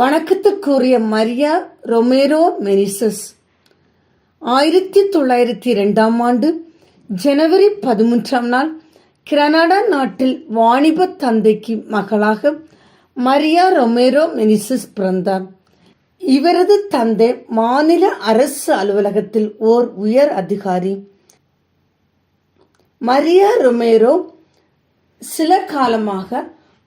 வணக்கத்துக்குரிய மரியா ரொமேரோ மெனிசஸ். ஆயிரத்தி தொள்ளாயிரத்தி ரெண்டாம் ஆண்டு ஜனவரி பதிமூன்றாம் நாள் கனடா நாட்டில் வாணிப தந்தைக்கு மகளாக மரியா ரொமேரோ மெனிசஸ் பிறந்தார். இவரது தந்தை மாநில அரசு அலுவலகத்தில் ஓர் உயர் அதிகாரி. மரியா ரொமேரோ சில காலமாக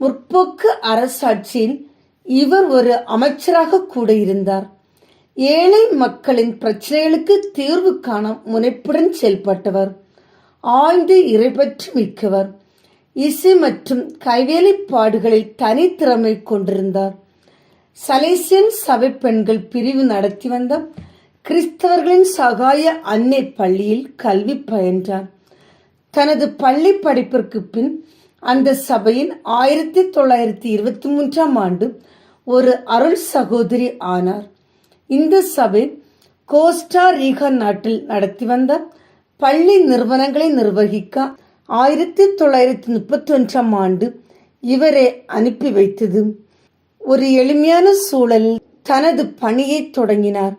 முற்போக்கு அரசாட்சியின் இவர் ஒரு அமைச்சராக கூட இருந்தார் ஏழை மக்களின் பிரச்சனைகளுக்கு தீர்வு காண முனைப்புடன் செயல்பட்டவர். ஆழ்ந்து இறைபற்று மிக்கவர். இசை மற்றும் கைவேலைப்பாடுகளில் தனித்திறமை கொண்டிருந்தார். சலேசியன் சபை பெண்கள் பிரிவு நடத்தி வந்த கிறிஸ்தவர்களின் சகாய அன்னை பள்ளியில் கல்வி பயின்றார். தனது பள்ளி படிப்பிற்கு பின் அந்த சபையின் ஆயிரத்தி தொள்ளாயிரத்தி இருபத்தி மூன்றாம் ஆண்டு ஒரு அருள் சகோதரி ஆனார். இந்த சபை கோஸ்டா ரீகா நாட்டில் நடத்தி வந்த பள்ளி நிறுவனங்களை நிர்வகிக்க ஆயிரத்தி தொள்ளாயிரத்தி முப்பத்தி ஒன்றாம் ஆண்டு இவரை அனுப்பி வைத்தது. ஒரு எளிமையான சூழலில் தனது பணியை தொடங்கினார்.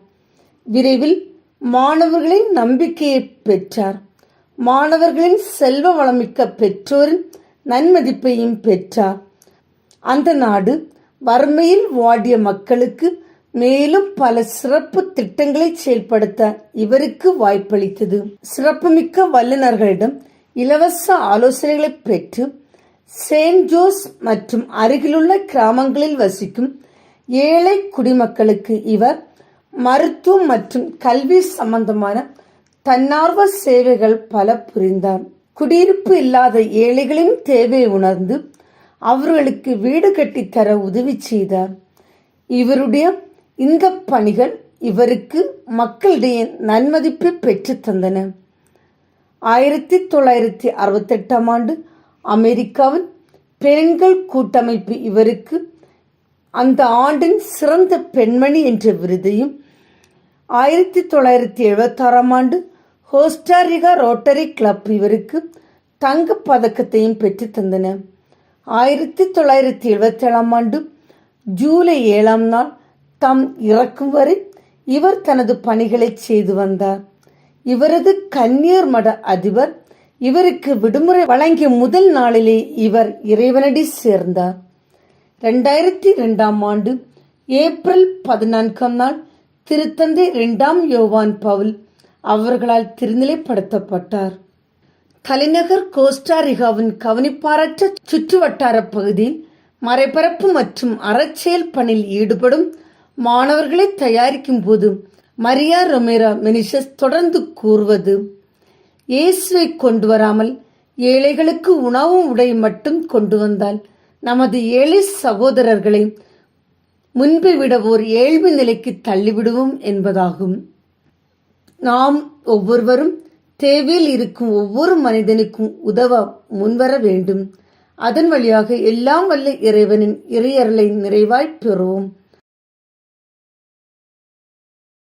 விரைவில் மாணவர்களின் நம்பிக்கையை பெற்றார். மாணவர்களின் செல்வ வளமிக்க பெற்றோரின் நன்மதிப்பையும் பெற்றார். அந்த நாடு வறுமையில் வாடிய மக்களுக்கு மேலும் பல சிறப்பு திட்டங்களை செயல்படுத்த இவருக்கு வாய்ப்பளித்தது. சிறப்புமிக்க வல்லுநர்களிடம் இலவச ஆலோசனைகளை பெற்று செயின்ட் ஜோஸ் மற்றும் அருகிலுள்ள கிராமங்களில் வசிக்கும் ஏழை குடிமக்களுக்கு இவர் மருத்துவம் மற்றும் கல்வி சம்பந்தமான தன்னார்வ சேவைகள் பல புரிந்தார். குடியிருப்பு இல்லாத ஏழைகளின் தேவையை உணர்ந்து அவர்களுக்கு வீடு கட்டித்தர உதவி செய்தார். இவருடைய இந்த பணிகள் இவருக்கு மக்களிடையே நன்மதிப்பை பெற்றுத்தந்தன ஆயிரத்தி தொள்ளாயிரத்தி அறுபத்தெட்டாம் ஆண்டு அமெரிக்காவின் பெண்கள் கூட்டமைப்பு இவருக்கு அந்த ஆண்டின் சிறந்த பெண்மணி என்ற விருதையும் ஆயிரத்தி தொள்ளாயிரத்தி எழுபத்தாறாம் ஆண்டு ஹோஸ்டாரிகா ரோட்டரி கிளப் இவருக்கு தங்கப் பதக்கத்தையும் பெற்று தந்தன. ஆயிரத்தி தொள்ளாயிரத்தி எழுபத்தேழாம் ஆண்டு ஜூலை ஏழாம் நாள் தாம் இறக்கும் வரை இவர் தனது பணிகளை செய்து வந்தார். இவரது கன்னியர் மட அதிபர் இவருக்கு விடுமுறை வழங்கிய முதல் நாளிலே இவர் இறைவனடி சேர்ந்தார். ரெண்டாயிரத்தி ரெண்டாம் ஆண்டு ஏப்ரல் பதினான்காம் நாள் திருத்தந்தை இரண்டாம் யோவான் பவுல் அவர்களால் திருநிலைப்படுத்தப்பட்டார். தலைநகர் கோஸ்டாரிகாவின் கவனிப்பாரற்ற சுற்றுவட்டார பகுதியில் மறைபரப்பு மற்றும் அறச்செயல் பணியில் ஈடுபடும் மாணவர்களை தயாரிக்கும் போது மரியா ரொமேரா மெனிஷஸ் தொடர்ந்து கூறுவது இயேசுவை கொண்டு வராமல் ஏழைகளுக்கு உணவும் உடை மட்டும் கொண்டு வந்தால் நமது ஏழை சகோதரர்களை முன்பை விட ஓர் ஏழ்மை நிலைக்கு தள்ளிவிடுவோம் என்பதாகும். நாம் ஒவ்வொருவரும் தேவையில் இருக்கும் ஒவ்வொரு மனிதனுக்கும் உதவ முன்வர வேண்டும். அதன் வழியாக எல்லாம் வல்ல இறைவனின் இறையரலை நிறைவாய் பெறுவோம்.